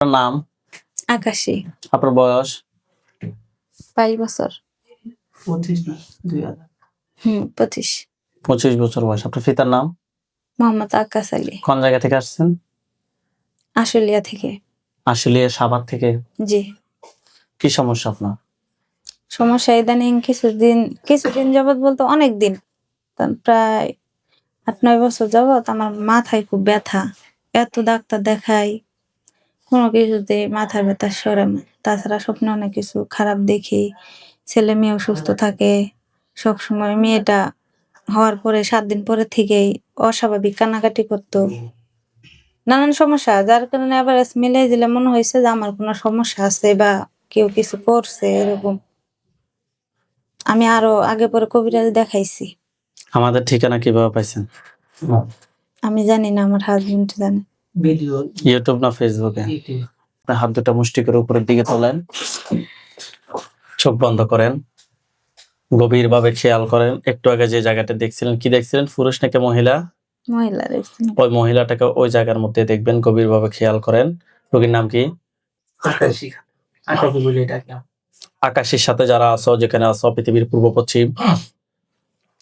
আপনার নাম? আকাশী। আপনার বয়স? বাইশ বছর। হুম পঁচিশ। পঁচিশ বছর বয়স। আপনার পিতার নাম? মোহাম্মদ আকাশ আলী। কোন জায়গা থেকে আসছেন? আশুলিয়া থেকে। আসলে সাভার থেকে? জি। কি সমস্যা আপনার? সমস্যা ইদানিং কিছুদিন কিছুদিন যাবত বলতে অনেক দিন। তা প্রায় আট নয় বছর যাবত আমার মাথায় খুব ব্যথা। এত ডাক্তার দেখাই। কোনো কিছুতে মাথার ব্যথা সরে না তাছাড়া স্বপ্নে অনেক কিছু খারাপ দেখি। ছেলে মেয়েও সুস্থ থাকে। সব সময় মেয়েটা হওয়ার পরে সাত দিন পরে থেকেই অস্বাভাবিক কান্নাকাটি করতো। নানান সমস্যা যার কারণে আবার মিলাই দিলে মনে হয়েছে যে আমার কোনো সমস্যা আছে বা কেউ কিছু করছে এরকম। আমি আরও আগে পরে কবিরাজ দেখাইছি। আমাদের ঠিকানা কীভাবে পাইছেন? আমি জানি না আমার হাজবেন্ড জানে। ভিডিও ইউটিউব না ফেসবুকে আপনার হাত দুটো মুষ্টি করে উপরের দিকে তোলেন চোখ বন্ধ করেন গভীর ভাবে খেয়াল করেন একটু আগে যে জায়গাটা দেখছিলেন কি দেখছিলেন? পুরুষ নাকি মহিলা? মহিলা ওই মহিলাটাকে ওই জায়গার মধ্যে দেখবেন গভীর ভাবে খেয়াল করেন। রোগীর নাম কি? আকাশি আকাশি বলে ডাকলাম আকাশের সাথে যারা আছো যেখানে আছো পৃথিবীর পূর্ব পশ্চিম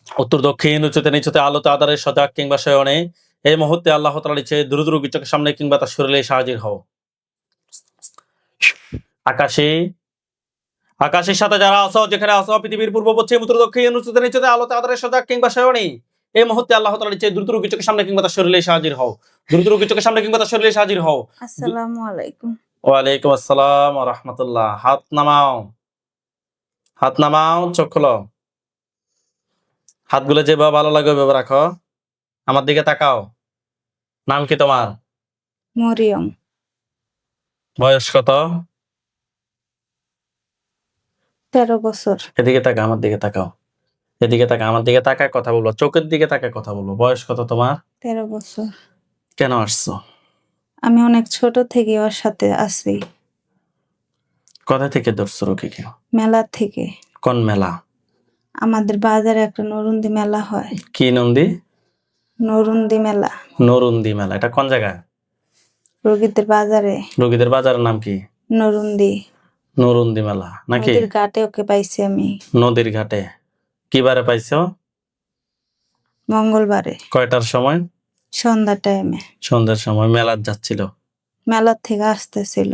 উত্তর দক্ষিণ উচ্চতে নিচতে আলোতে আধারে সজাগ কিংবা শয়নে এই মুহূর্তে আল্লাহ তালা নিচে দ্রুত রোগী চোখের সামনে কিংবা তার শরীরে হাজির হও। আকাশে আকাশের সাথে যারা আছো যেখানে আছো পৃথিবীর পূর্ব পশ্চিম উত্তর দক্ষিণ উচ্চতে নিচতে আলোতে আধারে সজাগ কিংবা শয়নে এই মুহূর্তে আল্লাহ তালা নিচে দ্রুত রোগী চোখের সামনে কিংবা তার শরীরে হাজির হও। দ্রুত রোগী চোখের সামনে কিংবা তার শরীরে হাজির হও। আসসালামু আলাইকুম। ওয়ালাইকুম আসসালাম রহমতুল্লাহ। হাত নামাও। হাত নামাও চোখ খোলো হাতগুলো যেভাবে ভালো লাগে ওইভাবে রাখো। আমার দিকে তাকাও। নাম কি তোমার? মরিয়ম। বয়স কত? তেরো বছর। এদিকে তাকা আমার দিকে তাকাও। এদিকে তাকা আমার দিকে তাকায় কথা বলব। চোখের দিকে তাকায় কথা বলব। বয়স কত তোমার? তেরো বছর। কেন আসছো? আমি অনেক ছোট থেকে ওর সাথে আছি। কোথা থেকে ধরছো রোগীকে মেলা থেকে। কোন মেলা? আমাদের বাজারে একটা নরুন্দি মেলা হয়। কি নন্দী নরুন্দি মেলা। নরুন্দি মেলা এটা কোন জায়গায় রোগীদের বাজারে। রোগীদের বাজারের নাম কি? নরুন্দি। নরুন্দি মেলা নাকি? নদীর ঘাটে ওকে পাইছি আমি। নদীর ঘাটে। কিবারে পাইছো? মঙ্গলবারে। কয়টার সময়? সন্ধ্যা টাইমে সন্ধ্যার সময় মেলার যাচ্ছিল। মেলার থেকে আসতেছিল।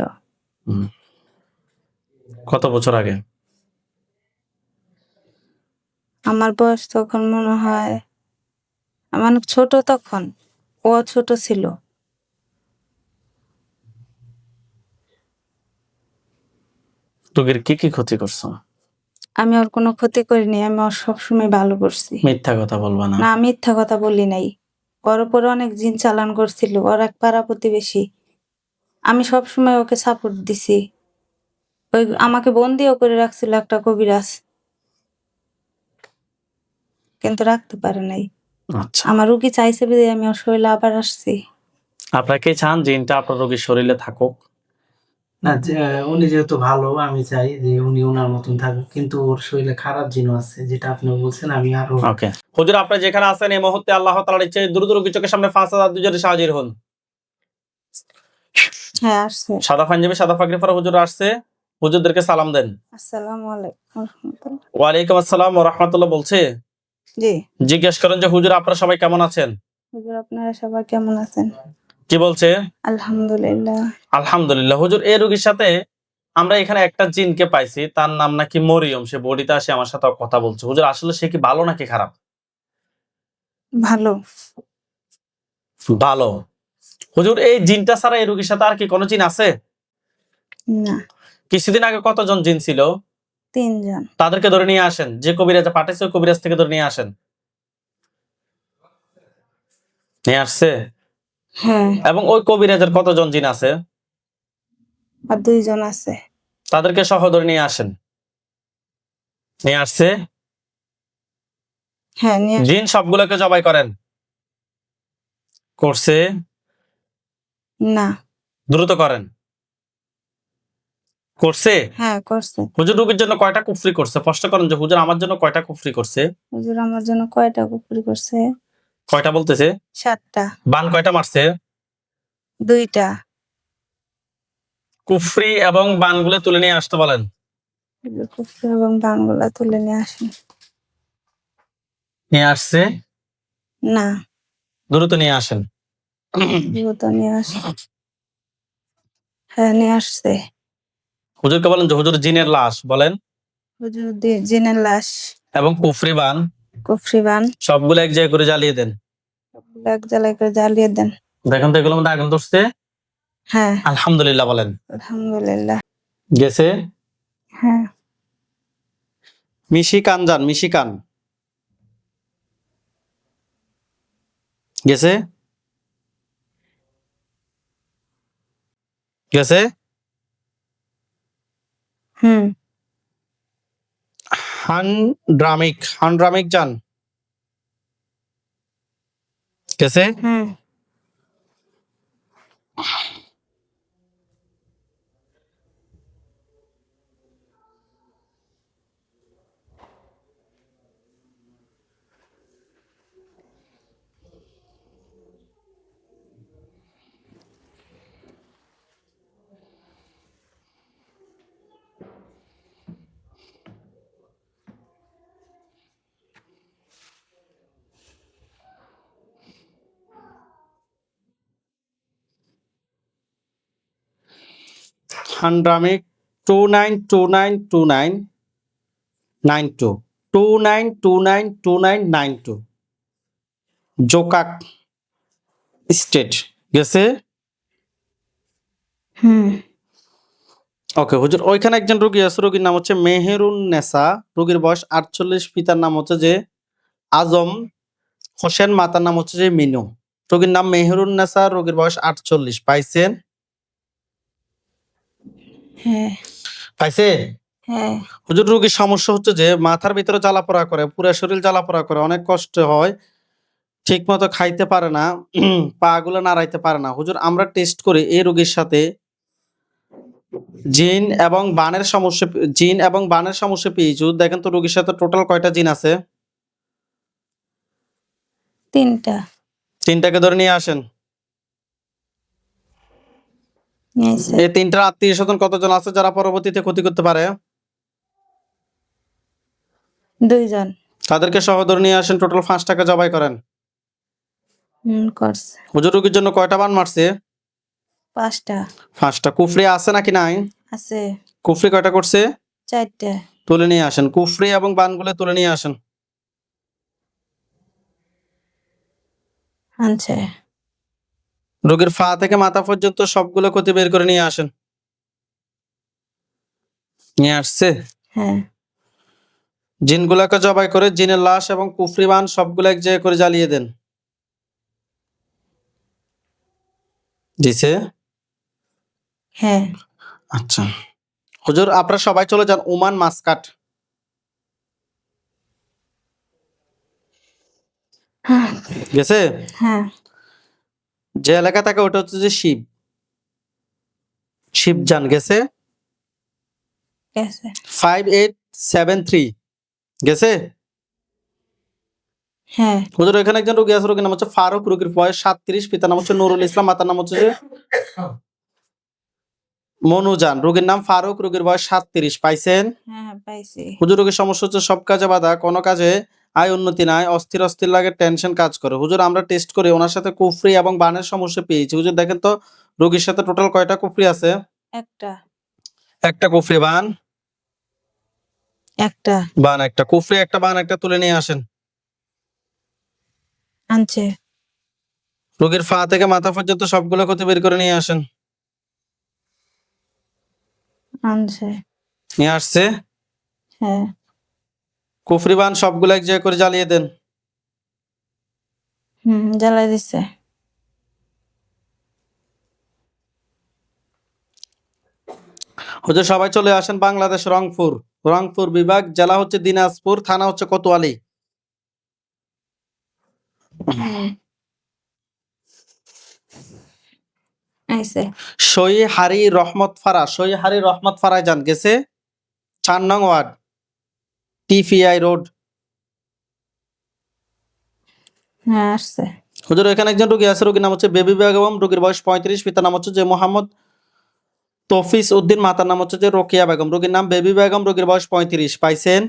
কত বছর আগে? আমার বয়স তখন মনে হয় আমার অনেক ছোট তখন ও ছোট ছিল। রোগীর কি কি ক্ষতি করছ? আমি ওর কোনো ক্ষতি করিনি আমি ওর সবসময় ভালো করছি। মিথ্যা কথা বলবা না। না মিথ্যা কথা বলি নাই। ওর উপরে অনেক জিন চালান করছিল ওর এক পাড়া প্রতিবেশী। আমি সবসময় ওকে সাপোর্ট দিছি। ওই আমাকে বন্দিও করে রাখছিল একটা কবিরাজ। কিন্তু রাখতে পারে নাই। আচ্ছা। আমার রুগী চাইছে বিদে আমি ওর শরীরে আবার আসছি। আপনারা কি চান জিনটা আপনার রোগীর শরীরে থাকুক? না যে- উনি যেহেতু ভালো আমি চাই যে উনি ওনার মতন থাকুক কিন্তু ওর শরীরে খারাপ জিনও আছে যেটা আপনি বলছেন আমি আরও ওকে। হুজুর আপনি যেখানে আছেন এই মুহূর্তে আল্লাহ তাআলার ইচ্ছে দ্রুত রোগী চোখের সামনে পাঁচ হাজার দুজনে হাজির হন। হ্যাঁ আসছে। সাদা পাঞ্জাবি সাদা পাগড়ি পরা হুজুর আসছে। হুজুরদেরকে সালাম দেন। আসসালামু আলাইকুম। আসসালাম ওয়া রাহমাতুল্লাহ বলছে। জি। জিজ্ঞেস করেন যে হুজুর আপনারা সবাই কেমন আছেন? হুজুর আপনারা সবাই কেমন আছেন? কি বলছে? আলহামদুলিল্লাহ। আলহামদুলিল্লাহ। হুজুর এই রোগীর সাথে আমরা এখানে একটা জিনকে পাইছি তার নাম নাকি মরিয়ম। সে বডিতে আসে আমার সাথে কথা বলছে। হুজুর আসলে সে কি ভালো নাকি খারাপ? ভালো। ভালো। হুজুর এই জিনটা ছাড়া এই রোগীর সাথে আর কি কোনো জিন আছে? না। কিছুদিন আগে কতজন জিন ছিল? তিনজন। তাদেরকে ধরে নিয়ে আসেন। যে কবিরাজ পাঠাইছে কবিরাজ থেকে ধরে নিয়ে আসেন। নিয়ে আসছে? হ্যাঁ। এবং ওই কবিরাজের কতজন জিন আছে? আর দুইজন আছে। তাদেরকে সহ ধরে নিয়ে আসেন। নিয়ে আসছে? হ্যাঁ জিন সবগুলোকে জবাই করেন। করছে? না। দ্রুত করেন। করছে? হ্যাঁ করছে। হুজুর রোগীর জন্য কয়টা কুফরি করছে? প্রশ্ন করেন যে হুজুর আমার জন্য কয়টা কুফরি করছে? হুজুর আমার জন্য কয়টা কুকুরি করছে? কয়টা বলতেছে? সাতটা। বান কয়টা মারছে? দুইটা। কুফরি এবং বানগুলো তুলে নিয়ে আসতে বলেন। কুফরি এবং বানগুলা তুলে নিয়ে আসেন নিয়ে আসছে? না। দ্রুত নিয়ে আসেন। দ্রুত নিয়ে আসেন হ্যাঁ নিয়ে আসছে। হুজুরকে বলেন যে হুজুর জিনের লাশ বলেন। হুজুর জিনের লাশ। এবং কুফরি বান। কুফরি বান। সবগুলো এক জায়গায় করে জ্বালিয়ে দেন। সবগুলো এক জ্বালায় করে জ্বালিয়ে দেন। দেখেন তো এগুলোর মধ্যে আগুন ধরছে? হ্যাঁ। আলহামদুলিল্লাহ বলেন। আলহামদুলিল্লাহ। গেছে? হ্যাঁ। মিশি কান যান মিশি কান গেছে? গেছে? হুম। হান ড্রামিক হান ড্রামিক যান গেছে হুম হান ড্রামিক two nine two nine two nine nine two two nine two nine two nine nine two জোকাক state গেছে ওকে হুজুর ওইখানে একজন রোগী আছে রোগীর নাম হচ্ছে মেহেরুন নেসা রোগীর বয়স আটচল্লিশ পিতার নাম হচ্ছে যে আজম হোসেন মাতার নাম হচ্ছে যে মিনু। রোগীর নাম মেহেরুন নেসা রোগীর বয়স আটচল্লিশ পাইছেন? হ্যাঁ। পাইছে হ্যাঁ। হুজুর রোগীর সমস্যা হচ্ছে যে মাথার ভিতরে জ্বালাপোড়া করে পুরো শরীর জ্বালাপোড়া করে অনেক কষ্ট হয় ঠিক মতো খাইতে পারে না পা গুলো নাড়াইতে পারে না। হুজুর আমরা টেস্ট করি এই রোগীর সাথে। জিন এবং বানের সমস্যা জিন এবং বানের সমস্যা পেয়েছি দেখেন তো রোগীর সাথে টোটাল কয়টা জিন আছে? তিনটা। তিনটাকে ধরে নিয়ে আসেন। এই তিনটার আত্মীয় স্বজন কতজন আছে যারা পরবর্তীতে ক্ষতি করতে পারে? দুইজন। তাদেরকে সহ ধরে নিয়ে আসেন টোটাল পাঁচ টাকা জবাই করেন। হুজুর রোগীর জন্য কয়টা বান মারছে? পাঁচটা। পাঁচটা। কুফরি আছে নাকি নাই? আছে। কুফরি কয়টা করছে? চারটা। তুলে নিয়ে আসেন। কুফরি এবং বানগুলো তুলে নিয়ে আসেন। আনছে। রোগীর ফা থেকে মাথা পর্যন্ত সবগুলো ক্ষতি বের করে নিয়ে আসেন। নিয়ে আসছে? হ্যাঁ। জিনগুলাকে জবাই করে জিনের লাশ এবং কুফরি বান সবগুলো এক জায়গায় করে জ্বালিয়ে দেন। দিছে? হ্যাঁ। আচ্ছা। হুজুর আপনারা সবাই চলে যান ওমান মাসকাট। হ্যাঁ। গেছে? হ্যাঁ। যে এলাকা থাকে ওটা হচ্ছে যে শিব। শিবজান গেছে? গেছে। ফাইভ এইট সেভেন থ্রি গেছে? হ্যাঁ। হুজুর এখানে একজন রোগী আছে রোগীর নাম হচ্ছে ফারুক রোগীর বয়স সাতত্রিশ পিতার নাম হচ্ছে নুরুল ইসলাম মাতার নাম হচ্ছে যে মনুজান রোগীর নাম ফারুক রোগীর বয়স সাতত্রিশ পাইছেন? হ্যাঁ হুজুর রোগীর সমস্যা হচ্ছে সব কাজে বাধা কোনো কাজে আয় উন্নতি নাই অস্থির অস্থির লাগে টেনশন কাজ করে। হুজুর আমরা টেস্ট করি ওনার সাথে কুফরি এবং বানের সমস্যা পেয়েছি। হুজুর দেখেন তো রোগীর সাথে টোটাল কয়টা কুফরি আছে? একটা। একটা কুফরি বান? একটা। বান একটা। কুফরি একটা বান একটা তুলে নিয়ে আসেন। আনছে। রোগীর ফা থেকে মাথা পর্যন্ত সবগুলো ক্ষতি বের করে নিয়ে আসেন। আনছে। নিয়ে আসছে? হ্যাঁ। কুফরি বান সবগুলো এক জায়গায় করে জ্বালিয়ে দেন। হুম জ্বালাই দিচ্ছে হুজুর সবাই চলে আসেন বাংলাদেশ রংপুর। রংপুর বিভাগ জেলা হচ্ছে দিনাজপুর থানা হচ্ছে কোতোয়ালি। সই হারি রহমত ফারা সই হারি রহমত ফারায় যান গেছে চার নং ওয়ার্ড। TPI road. হ্যাঁ আসছে। হুজুর এখানে একজন রোগী আছে রোগীর নাম হচ্ছে বেবি বেগম রোগীর বয়স পঁয়ত্রিশ পিতার নাম হচ্ছে যে মোহাম্মদ তফিস উদ্দিন মাতার নাম হচ্ছে যে রোকিয়া বেগম রোগীর নাম বেবি বেগম রোগীর বয়স পঁয়ত্রিশ পাইছেন?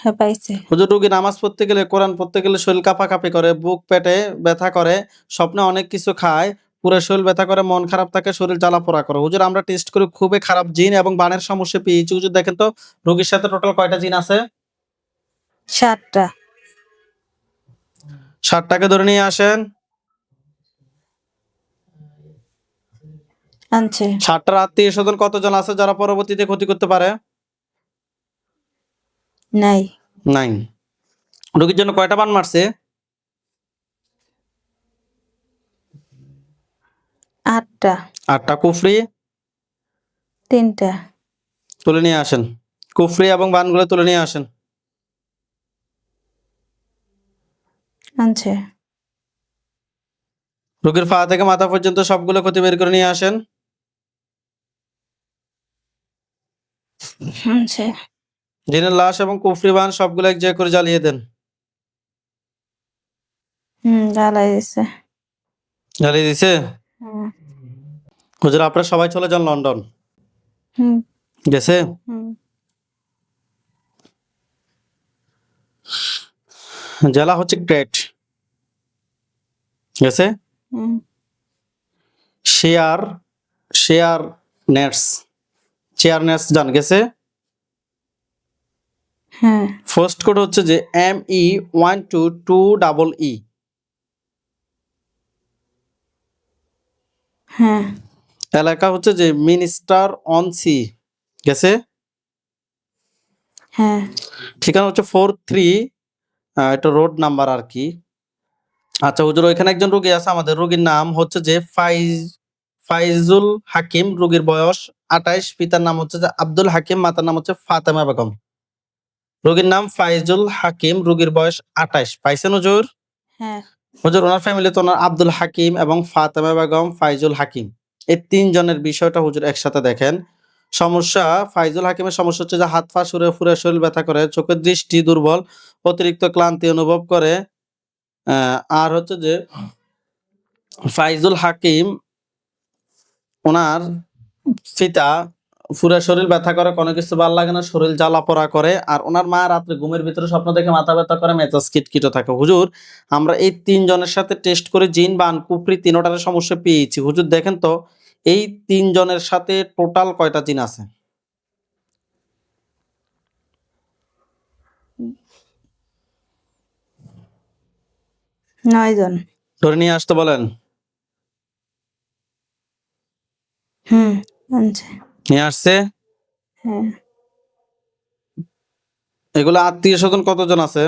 হ্যাঁ পাইছে। হুজুর রোগী নামাজ পড়তে গেলে কোরআন পড়তে গেলে শরীর কাঁপাকাঁপি করে বুক পেটে ব্যথা করে স্বপ্নে অনেক কিছু খায় পুরো শরীর ব্যথা করে মন খারাপ থাকে শরীর জ্বালা পোড়া করে। হুজুর আমরা টেস্ট করি খুবই খারাপ জিন এবং বানের সমস্যা পেয়েছি হুজুর দেখেন তো রোগীর সাথে টোটাল কয়টা জিন আছে? সাতটা। ষাটটাকে ধরে নিয়ে আসেন। আনছে। ষাটটার আত্মীয় স্বজন কতজন আছে যারা পরবর্তীতে ক্ষতি করতে পারে? নাই। নাই। রোগীর জন্য কয়টা বান মারছে? আটটা। আটটা কুফরি? তিনটা। তুলে নিয়ে আসেন। কুফরি এবং বানগুলো তুলে নিয়ে আসেন। আনছে। রোগীর পা থেকে মাথা পর্যন্ত সবগুলো ক্ষতি বের করে নিয়ে আসেন। আনছে। জিনের লাশ এবং কুফরি বান সবগুলো এক জায়গায় করে জ্বালিয়ে দেন। হুম জ্বালাই দিছে। জ্বালিয়ে দিছে? হুম হুজুর আপনারা সবাই চলে যান লন্ডন। হুম। গেছে? জেলা হচ্ছে গ্রেট। গেছে? শেয়ার শেয়ার নেটস। চেয়ার নেটস জান গেছে? হ্যাঁ। ফার্স্ট কোড হচ্ছে যে M E one two two double E হ্যাঁ। এলাকা হচ্ছে যে মিনিস্টার অন সি গেছে? হ্যাঁ। ঠিকানা হচ্ছে ফোর থ্রি এটা রোড নাম্বার আর কি। আচ্ছা হুজুর ওইখানে একজন রোগী আছে আমাদের রোগীর নাম হচ্ছে যে ফাইজ ফাইজুল হাকিম রোগীর বয়স আঠাইশ পিতার নাম হচ্ছে যে আব্দুল হাকিম মাতার নাম হচ্ছে ফাতেমা বেগম। রোগীর নাম ফাইজুল হাকিম রোগীর বয়স আঠাইশ পাইছেন হুজুর? হ্যাঁ। হুজুর ওনার ফ্যামিলিতে ওনার আব্দুল হাকিম এবং ফাতেমা বেগম ফাইজুল হাকিম। এই তিনজনের বিষয়টা হুজুর একসাথে দেখেন। সমস্যা, ফাইজুল হাকিমের সমস্যা হচ্ছে যে হাত পা সুরে ফুরে শরীর ব্যথা করে, চোখের দৃষ্টি দুর্বল, অতিরিক্ত ক্লান্তি অনুভব করে। আর হচ্ছে যে ফাইজুল হাকিম, ওনার পিতা পুরো শরীর ব্যথা করে কোনো কিছু ভালো লাগে না শরীর জ্বালা পোড়া করে। আর ওনার মা রাত্রে ঘুমের ভিতরে স্বপ্ন দেখে মাথা ব্যথা করে মেজাজ কিটকিটো থাকে। হুজুর আমরা এই তিনজনের সাথে টেস্ট করে জিন বান কুপরি তিনোটার সমস্যা পেয়েছি। হুজুর দেখেন তো এই তিনজনের সাথে টোটাল কয়টা জিন আছে? নয় জন। ধরে নিয়ে আসতে বলেন। হুম আনছে। নিয়ে আসছে? হ্যাঁ। এগুলো আত্মীয় স্বজন কতজন আছে?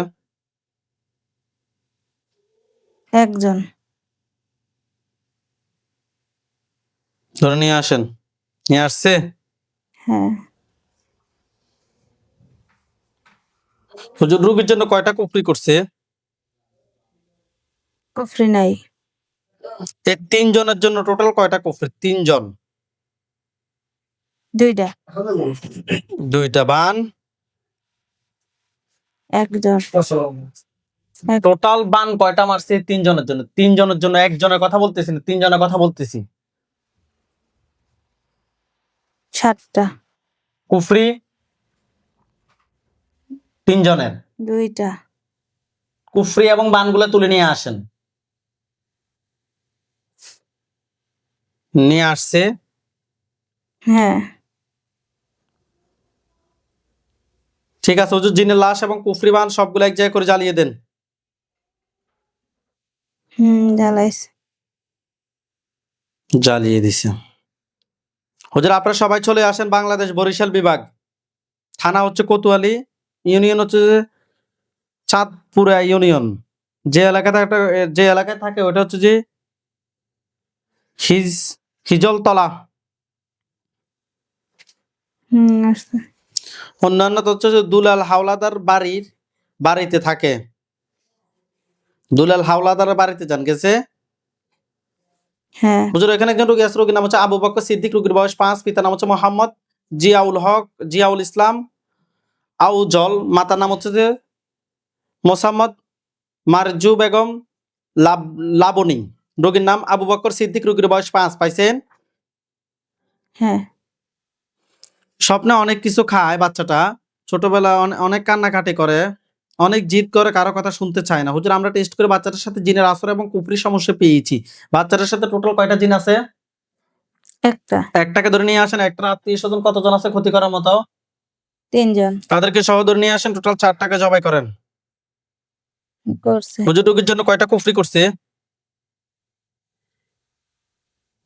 একজন। ধরে নিয়ে আসেন। নিয়ে আসছে? হ্যাঁ। হুজুর রুগীর জন্য কয়টা কুপরি করছে? কুফরি নাই। তিনজনের জন্য টোটাল কয়টা কুফরি? তিনজন। দুইটা। দুইটা বান। একজন টোটাল বান কয়টা মারছে? তিনজনের জন্য। তিনজনের জন্য একজনের কথা বলতেছি না তিনজনের কথা বলতেছি। সাতটা। কুফরি? তিনজনের। দুইটা। কুফরি এবং বানগুলো তুলে নিয়ে আসেন। নিয়ে আসছে। হ্যাঁ। ঠিক আছে হুজুর জিনের লাশ এবং কুফরি বান সবগুলো এক জায়গায় করে জ্বালিয়ে দেন। হুম জ্বালাইছে। জ্বালিয়ে দিছে। হুজুর আপনারা সবাই চলে আসেন বাংলাদেশ বরিশাল বিভাগ। থানা হচ্ছে কোতোয়ালি ইউনিয়ন হচ্ছে যে চাঁদপুরা ইউনিয়ন। যে এলাকাতে একটা যে এলাকায় থাকে ওটা হচ্ছে যে হিজ হিজলতলা। হুম আসছে। অন্যান্য তো হচ্ছে দুলাল হাওলাদার বাড়ির বাড়িতে থাকে। দুলাল হাওলাদার বাড়িতে যান গেছে? হ্যাঁ। হুজুর এখানে একজন রোগী আছে রোগীর নাম হচ্ছে আবু বকর সিদ্দিক রোগীর বয়স পাঁচ পিতার নাম হচ্ছে মোহাম্মদ জিয়াউল হক জিয়াউল ইসলাম আউজল মাতার নাম হচ্ছে যে মোসাম্মদ মারজু বেগম লাব লাবনী। রোগীর নাম আবু বকর সিদ্দিক রোগীর বয়স পাঁচ পাইছেন? হ্যাঁ। স্বপ্নে অনেক কিছু খায় বাচ্চাটা ছোটবেলা অনেক কান্নাকাটি করে অনেক জিদ করে কারও কথা শুনতে চায় না। হুজুর আমরা টেস্ট করে বাচ্চাটার সাথে জিনের আসর এবং কুফরি সমস্যা পেয়েছি। বাচ্চাটার সাথে টোটাল কয়টা জিন আছে? একটা। একটাকে ধরে নিয়ে আসেন একটা আত্মীয় স্বজন কতজন আছে ক্ষতি করার মতো? তিনজন। তাদেরকে সহ ধরে নিয়ে আসেন টোটাল চারটাকে জবাই করেন। করছে। হুজুর জন্য কয়টা কুফরি করছে?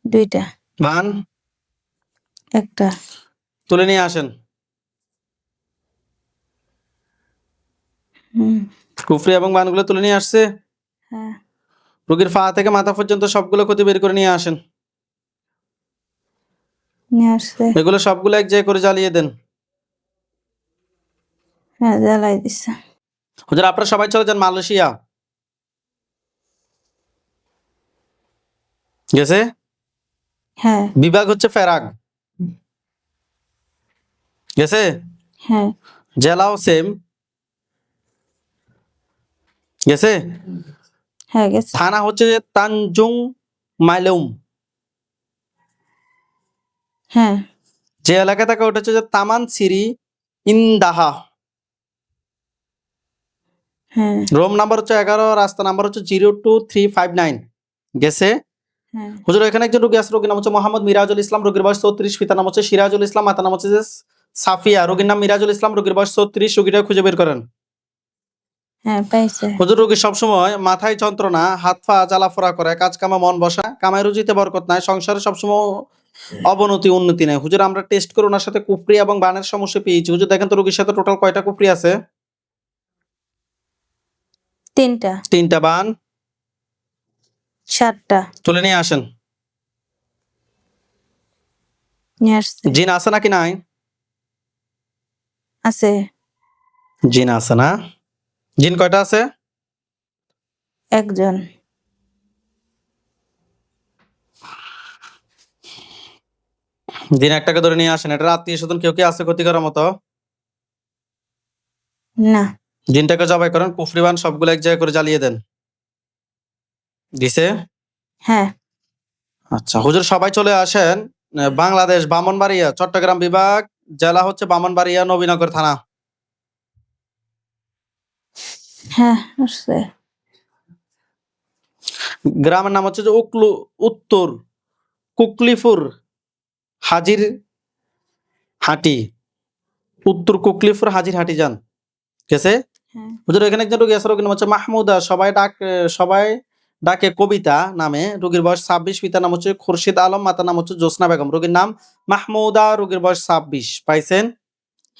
দুইটা। বান? একটা। তুলে নিয়ে আসেন। কুফরি এবং বানগুলো তুলে নিয়ে আসছে। হ্যাঁ। রোগীর পা থেকে মাথা পর্যন্ত সবগুলো ক্ষতি বের করে নিয়ে আসেন। এগুলো সবগুলো এক জায়গায় করে জ্বালিয়ে দেন। হ্যাঁ জ্বালাই হুজুর আপনারা সবাই চলে যান মালয়েশিয়া। গেছে? হ্যাঁ। বিভাগ হচ্ছে ফেরাগ। গেছে? হ্যাঁ। জেলাও সেম। গেছে? হ্যাঁ গেছে। থানা হচ্ছে যে তানজুং মাইলুম। হ্যাঁ। যে এলাকা থাকে ওটা হচ্ছে যে তামান সিরি ইন্দাহা। হ্যাঁ। রোম নাম্বার হচ্ছে এগারো রাস্তা নাম্বার হচ্ছে zero two three five nine. গেছে? হ্যাঁ। হুজুর এখানে একজন রোগী আছে রোগীর নাম হচ্ছে মোহাম্মদ মিরাজুল ইসলাম রোগীর বয়স চৌত্রিশ পিতার নাম হচ্ছে সিরাজুল ইসলাম মাতার নাম হচ্ছে সাফিয়া রোগীর নাম মিরাজুল ইসলাম রোগীর বয়স চৌত্রিশ রোগীটা খুঁজে বের করেন। হ্যাঁ পাইছে। হুজুর রোগী সবসময় মাথায় যন্ত্রণা হাত পা জ্বালাফোড়া করে কাজ কামে মন বসা কামাই রুজিতে বরকত নাই সংসারে সবসময় অবনতি উন্নতি নাই। হুজুর আমরা টেস্ট করে ওনার সাথে কুফরি এবং বানের সমস্যা পেয়েছি। হুজুর দেখেন তো রোগীর সাথে টোটাল কয়টা কুফরি আছে? তিনটা। তিনটা বান? সাতটা। তুলে নিয়ে আসেন। জিন আছে নাকি নাই? আছে। জিন আছে না? জিন কয়টা আছে? একজন। জিন একটাকে ধরে নিয়ে আসেন এটা আত্মীয় স্বজন কেউ কি আছে ক্ষতি করার মতো? না। জিনটাকে জবাই করেন কুফরিবান সবগুলো এক জায়গায় করে জ্বালিয়ে দেন। দিছে? হ্যাঁ। আচ্ছা হুজুর সবাই চলে আসেন বাংলাদেশ বামনবাড়িয়া চট্টগ্রাম বিভাগ জেলা হচ্ছে বামনবাড়িয়া নবীনগর থানা। হ্যাঁ আসছে। গ্রামের নাম হচ্ছে যে উকলু উত্তর কুকলিপুর হাজির হাটি। উত্তর কুকলিপুর হাজির হাটি যান। গেছে? হ্যাঁ। হুজুর এখানে একজন রোগী আছে রোগীর নাম হচ্ছে মাহমুদা। সবাই ডাক সবাই ডাকে কবিতা নামে। রোগীর বয়স ছাব্বিশ পিতার নাম হচ্ছে খুরশিদ আলম মাতার নাম হচ্ছে জোসনা বেগম। রোগীর নাম মাহমুদা রোগীর বয়স ছাব্বিশ। পাইছেন?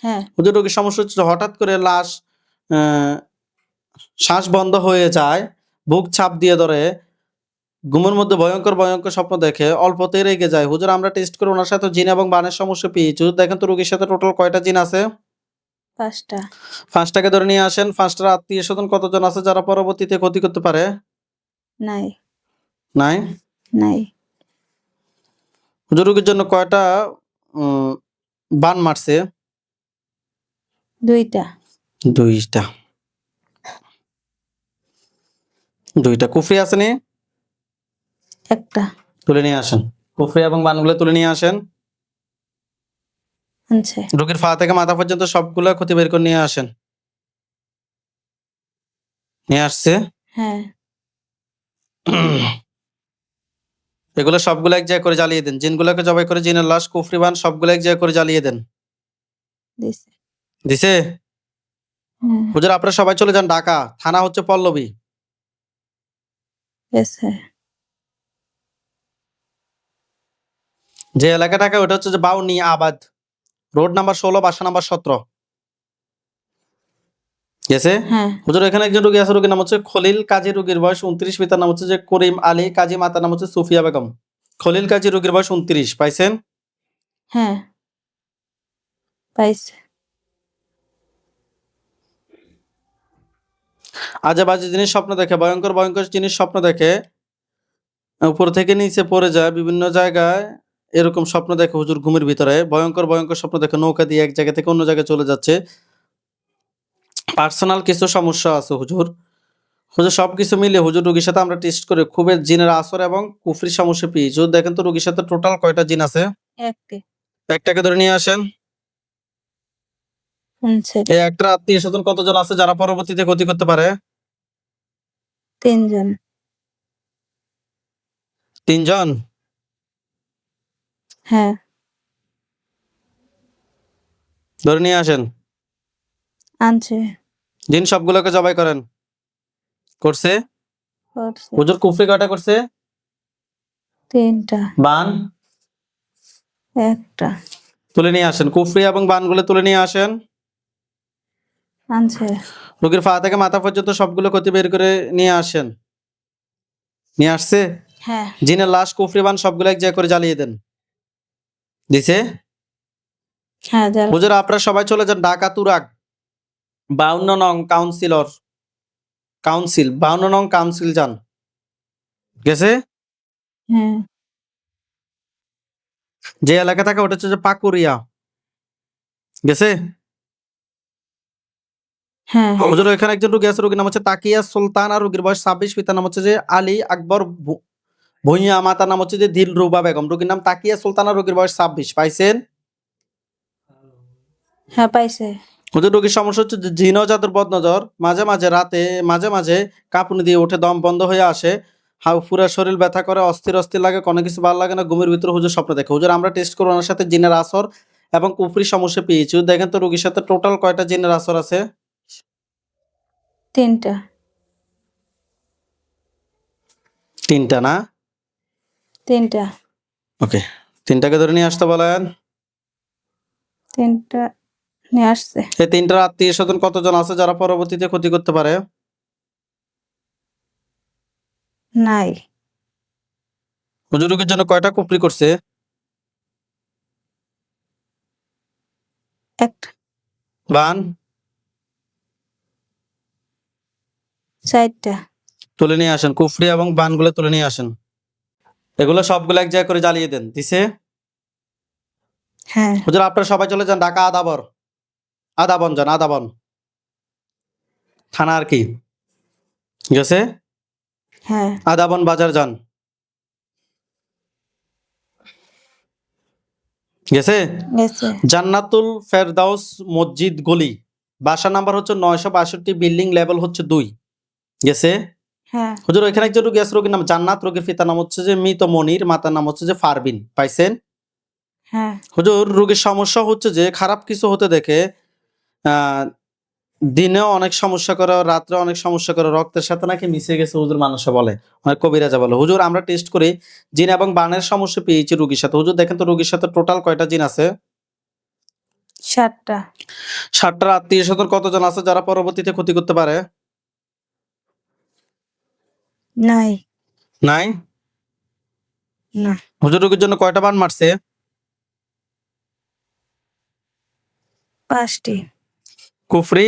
হ্যাঁ। রোগীর সমস্যা হচ্ছে হঠাৎ করে লাশ শ্বাস বন্ধ হয়ে যায় বুক ছাপ দিয়ে ধরে ঘুমের মধ্যে ভয়ঙ্কর ভয়ঙ্কর স্বপ্ন দেখে অল্পতেই রেগে যায়। হুজুর আমরা টেস্ট করে ওনার সাথে জিন এবং বানের সমস্যা পেয়েছি। হুজুর দেখেন তো রোগীর সাথে টোটাল কয়টা জিন আছে? পাঁচটা। ফার্স্টটাকে ধরে নিয়ে আসেন। ফার্স্টের আত্মীয় স্বজন কতজন আছে যারা পরবর্তীতে ক্ষতি করতে পারে? নাই। নাই? নাই। হুজুর রোগীর জন্য কয়টা বান মারছে? দুইটা। দুইটা। দুইটা কুফরি আছে নি? একটা। তুলে নিয়ে আসেন। কুফরি এবং বানগুলো তুলে নিয়ে আসেন। রোগীর পা থেকে মাথা পর্যন্ত সবগুলো ক্ষতি বের করে নিয়ে আসেন। নিয়ে আসছে। হ্যাঁ। এগুলো সবগুলো এক জায়গায় করে জ্বালিয়ে দেন। জিনগুলোকে জবাই করে জিনের লাশ কুফরি বান সবগুলো এক জায়গায় করে জ্বালিয়ে দেন। দিছে। হ্যাঁ। হুজুর আপনারা সবাই চলে যান ঢাকা। থানা হচ্ছে পল্লবী। যে এলাকাটাকে ওটা হচ্ছে যে বাউনি আবাদ। রোড নাম্বার ষোলো বাসা নাম্বার সতেরো। গেছে হ্যাঁ। হুজুর এখানে একজন রোগী আছে রোগীর নাম হচ্ছে খলিল কাজী রোগীর বয়স উনত্রিশ পিতার নাম হচ্ছে যে করিম আলী কাজী মাতার নাম হচ্ছে সুফিয়া বেগম। খলিল কাজী রোগীর বয়স উনত্রিশ পাইছেন? হ্যাঁ। পাইছে। আজে বাজে জিনিস স্বপ্ন দেখে ভয়ঙ্কর ভয়ঙ্কর জিনিস স্বপ্ন দেখে উপর থেকে নিচে পড়ে যায় বিভিন্ন জায়গায় এরকম স্বপ্ন দেখে হুজুর ঘুমের ভিতরে ভয়ঙ্কর ভয়ঙ্কর স্বপ্ন দেখে নৌকা দিয়ে এক জায়গা থেকে অন্য জায়গায় চলে যাচ্ছে। পার্সোনাল কিছু সমস্যা আছে হুজুর। হুজুর সবকিছু মিলে হুজুর রোগীর সাথে আমরা টেস্ট করে খুবই জিনের আসর এবং কুফরি সমস্যা পেয়েছি। হুজুর দেখেন তো রোগীর সাথে টোটাল কয়টা জিন আছে? একটি। একটাকে ধরে নিয়ে আসেন। এই একটা আত্মীয় স্বজন কতজন আছে যারা পরবর্তীতে ক্ষতি করতে পারে? তিনজন। তিনজন? হ্যাঁ। ধরে নিয়ে আসেন। আনছে। জিন সবগুলোকে জবাই করেন। করছে? হুজুর কুফরি কয়টা করছে? তিনটা। বান? একটা। তুলে নিয়ে আসেন। কুফরি এবং বানগুলো তুলে নিয়ে আসেন। আনছে। রোগীর পা থেকে মাথা পর্যন্ত সবগুলো ক্ষতি বের করে নিয়ে আসেন। নিয়ে আসছে? হ্যাঁ। জিনের লাশ কুফরি বান সবগুলো এক জায়গায় করে জ্বালিয়ে দেন। দিছে? হ্যাঁ হুজুর আপনারা সবাই চলে যান ঢাকা তুরাগ। বাউন্ন নং কাউন্সিলর কাউন্সিল বাউন্ন নং কাউন্সিল যান। গেছে? হ্যাঁ। যে এলাকা থাকে ওটা হচ্ছে যে পাকুরিয়া গেছে? হ্যাঁ। হুজুর এখানে একজন রোগী আছে রোগীর নাম হচ্ছে তাকিয়া সুলতান আর রোগীর বয়স ছাব্বিশ পিতার নাম হচ্ছে যে আলী আকবর ভুঁইয়া মাতার নাম হচ্ছে যে দিল রুবা বেগম। রোগীর নাম তাকিয়া সুলতান আর রোগীর বয়স ছাব্বিশ পাইছেন? হ্যাঁ পাইছে। হুজুর রোগীর সমস্যা হচ্ছে যে ও বদনজর মাঝে মাঝে রাতে মাঝে মাঝে কাঁপুনি দিয়ে উঠে দম বন্ধ হয়ে আসে। হাউ পুরা শরীর ব্যথা করে অস্থির অস্থির লাগে কোনো কিছু ভালো লাগে না ঘুমের ভিতরে হুজুর স্বপ্ন দেখে। হুজুর আমরা টেস্ট করব ওনার সাথে জিনের আসর এবং কুফরি সমস্যা পেয়েছি। দেখেন তো রোগীর সাথে টোটাল কয়টা জিনের আসর আছে? তিনটা। তিনটা না? তিনটা। ওকে তিনটাকে ধরে নিয়ে আসতে বলেন। তিনটা নিয়ে আসছে। এই তিনটার আত্মীয় স্বজন কতজন আছে যারা পরবর্তীতে ক্ষতি করতে পারে? নাই। হুজুর রোগীর জন্য কয়টা কুফরি করছে? একটা। বান? চারটা। তুলে নিয়ে আসেন কুফরি এবং বানগুলো তুলে নিয়ে আসেন। এগুলো সবগুলো এক জায়গায় করে জ্বালিয়ে দেন দিছে? হ্যাঁ। হুজুর আপনারা সবাই চলে যান ঢাকা আদাবর। আদাবন যান আদাবন থানা আর কি? গেছে? হ্যাঁ। আদাবন বাজার যান। গেছে? জান্নাতুল ফেরদাউস মসজিদ গলি। বাসা নাম্বার হচ্ছে নয়শো বাষট্টি বিল্ডিং লেভেল হচ্ছে দুই। গেছে? হ্যাঁ। হুজুর এখানে একজন রোগী আছে রোগীর নাম জান্নাত রোগীর পিতার নাম হচ্ছে যে মৃত মনির মাতার নাম হচ্ছে যে ফারবিন। পাইছেন? হ্যাঁ। হুজুর রোগীর সমস্যা হচ্ছে যে খারাপ কিছু হতে দেখে দিনেও অনেক সমস্যা করে রাত্রে অনেক সমস্যা করে রক্তের সাথে নাকি মিশে গেছে হুজুর মানুষে বলে অনেক কবিরাজা বলে। হুজুর আমরা টেস্ট করি জিন এবং বানের সমস্যা পেয়েছি রুগীর সাথে। হুজুর দেখেন তো রুগীর সাথে টোটাল কয়টা জিন আছে? সাতটা। ষাটটার আত্মীয় স্বজন কতজন আছে যারা পরবর্তীতে ক্ষতি করতে পারে? নাই। নাই? না। হুজুর রোগীর জন্য কয়টা বান মারছে? পাঁচটি। কুফরি?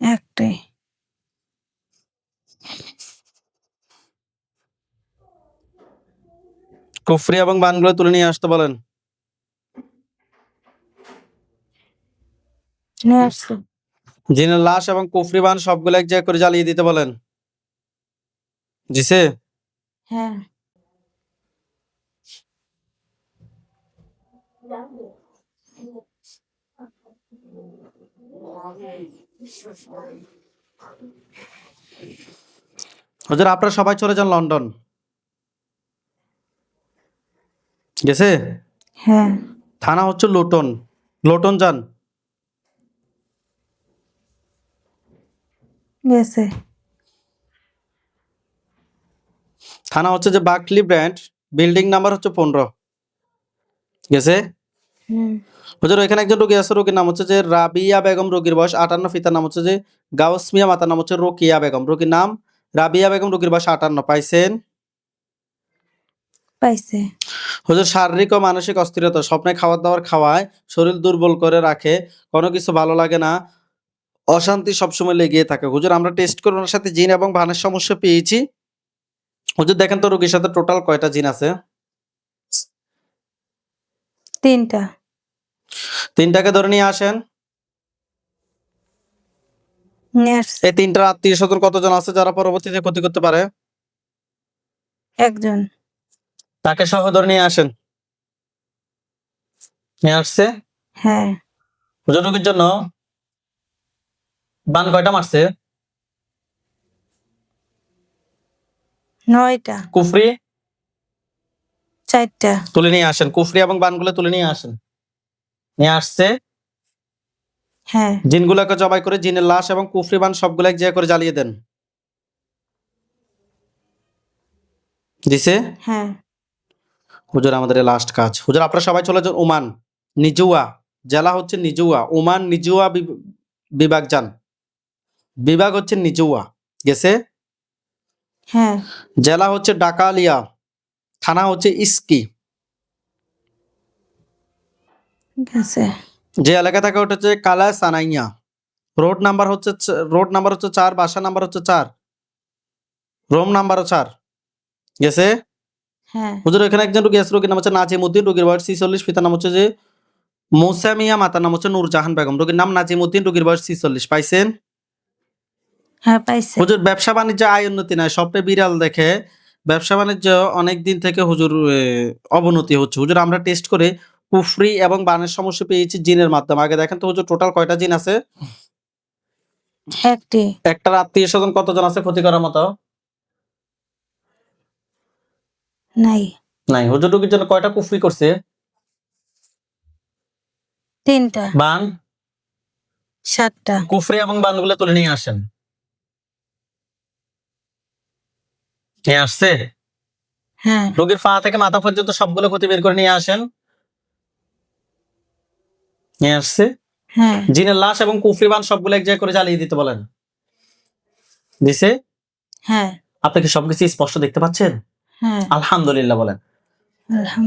একটাই। কুফরি এবং বানগুলো তুলে নিয়ে আসতে বলেন। যিনি লাশ এবং কুফরি বান সবগুলো এক জায়গায় করে জ্বালিয়ে দিতে বলেন। জিসে হ্যাঁ। হুজুর আপনারা সবাই চলে যান লন্ডন। গেছে? হ্যাঁ। থানা হচ্ছে লোটন। লোটন যান। গেছে। থানা হচ্ছে যে বাকলি ব্র্যান্ড বিল্ডিং নাম্বার হচ্ছে পনেরো। গেছে? হুম। হুজুর এখানে একজন রোগী আছে রোগীর নাম হচ্ছে যে রাবিয়া বেগম রোগীর বয়স আটান্ন ফিতার নাম হচ্ছে যে গাউসমিয়া মাতার নাম হচ্ছে রোকিয়া বেগম। রোগীর নাম রাবিয়া বেগম রোগীর বয়স আটান্ন পাইছেন? পাইছে। হুজুর শারীরিক ও মানসিক অস্থিরতা স্বপ্নে খাবার দাবার খাওয়ায় শরীর দুর্বল করে রাখে কোনো কিছু ভালো লাগে না অশান্তি সবসময় লেগে থাকে। হুজুর আমরা টেস্ট করে ওনার সাথে জিন এবং ভানের সমস্যা পেয়েছি। হুজুর দেখেন তো রোগীর সাথে টোটাল কয়টা জিন আছে? তিনটা। তিনটাকে ধরে নিয়ে আসেন। এই তিনটার আত্মীয় স্বজন কতজন আছে যারা পরবর্তীতে ক্ষতি করতে পারে? একজন। তাকে সহ ধরে নিয়ে আসেন। নিয়ে আসছে। হ্যাঁ। রোগীর জন্য বান কয়টা মারছে? নয়টা। কুফরি? চারটা। তুলে নিয়ে আসেন। কুফরি এবং বানগুলো তুলে নিয়ে আসেন। নিয়ে আসছে। হ্যাঁ। জিনগুলোকে জবাই করে জিনের লাশ এবং কুফরি বান সবগুলো এক জায়গায় করে জ্বালিয়ে দেন। দিছে? হ্যাঁ। হুজুর আমাদের লাস্ট কাজ। হুজুর আপনারা সবাই চলে যান ওমান। নিজুয়া। জেলা হচ্ছে নিজুয়া। ওমান নিজুয়া বিভাগ যান। বিভাগ হচ্ছে নিজুয়া। গেছে? হ্যাঁ। জেলা হচ্ছে ডাকালিয়া। থানা হচ্ছে ইস্কি। ঠিক আছে। যে এলাকা থাকে ওটা হচ্ছে কালা সানাইয়া। রোড নাম্বার হচ্ছে রোড নাম্বার হচ্ছে চার বাসা নাম্বার হচ্ছে চার। রোম নাম্বারও চার। গেছে? হ্যাঁ। হুজুর এখানে একজন রুগী আছে রুগীর নাম হচ্ছে নাজিমুদ্দিন রুগীর বয়স ছিচল্লিশ পিতার নাম হচ্ছে যে মৌসামিয়া মাতার নাম হচ্ছে নূরজাহান বেগম। রুগীর নাম নাজিমুদ্দিন রুগীর বয়স ছিচল্লিশ। পাইছেন? হ্যাঁ পাইছে। হুজুর ব্যবসা বাণিজ্য আয় উন্নতি নাই। সবটা বিড়াল দেখে ব্যবসা বাণিজ্য অনেক দিন থেকে হুজুর অবনতি হচ্ছে। হুজুর আমরা টেস্ট করে কুফরি এবং বানের সমস্যা পেয়েছি জিনের মাধ্যমে। আগে দেখেন তো হুজুর টোটাল কয়টা জিন আছে? একটি। একটা আত্মীয় স্বজন কতজন আছে ক্ষতি করার মতো? নাই। নাই। হুজুর রুগীর জন্য কয়টা কুফরি করছে? তিনটা। বান? সাতটা। কুফরি এবং বানগুলো তুলে নিয়ে আসেন। নিয়ে আসছে? হ্যাঁ। রোগীর পা থেকে মাথা পর্যন্ত সবগুলো ক্ষতি বের করে নিয়ে আসেন। নিয়ে আসছে? হ্যাঁ। জিনের লাশ এবং কুফরি বান সবগুলো এক জায়গায় করে জ্বালিয়ে দিতে বলেন। দিছে? হ্যাঁ। আপনি কি সবকিছু স্পষ্ট দেখতে পাচ্ছেন? হ্যাঁ। আলহামদুলিল্লাহ বলেন। আলহামদুলিল্লাহ।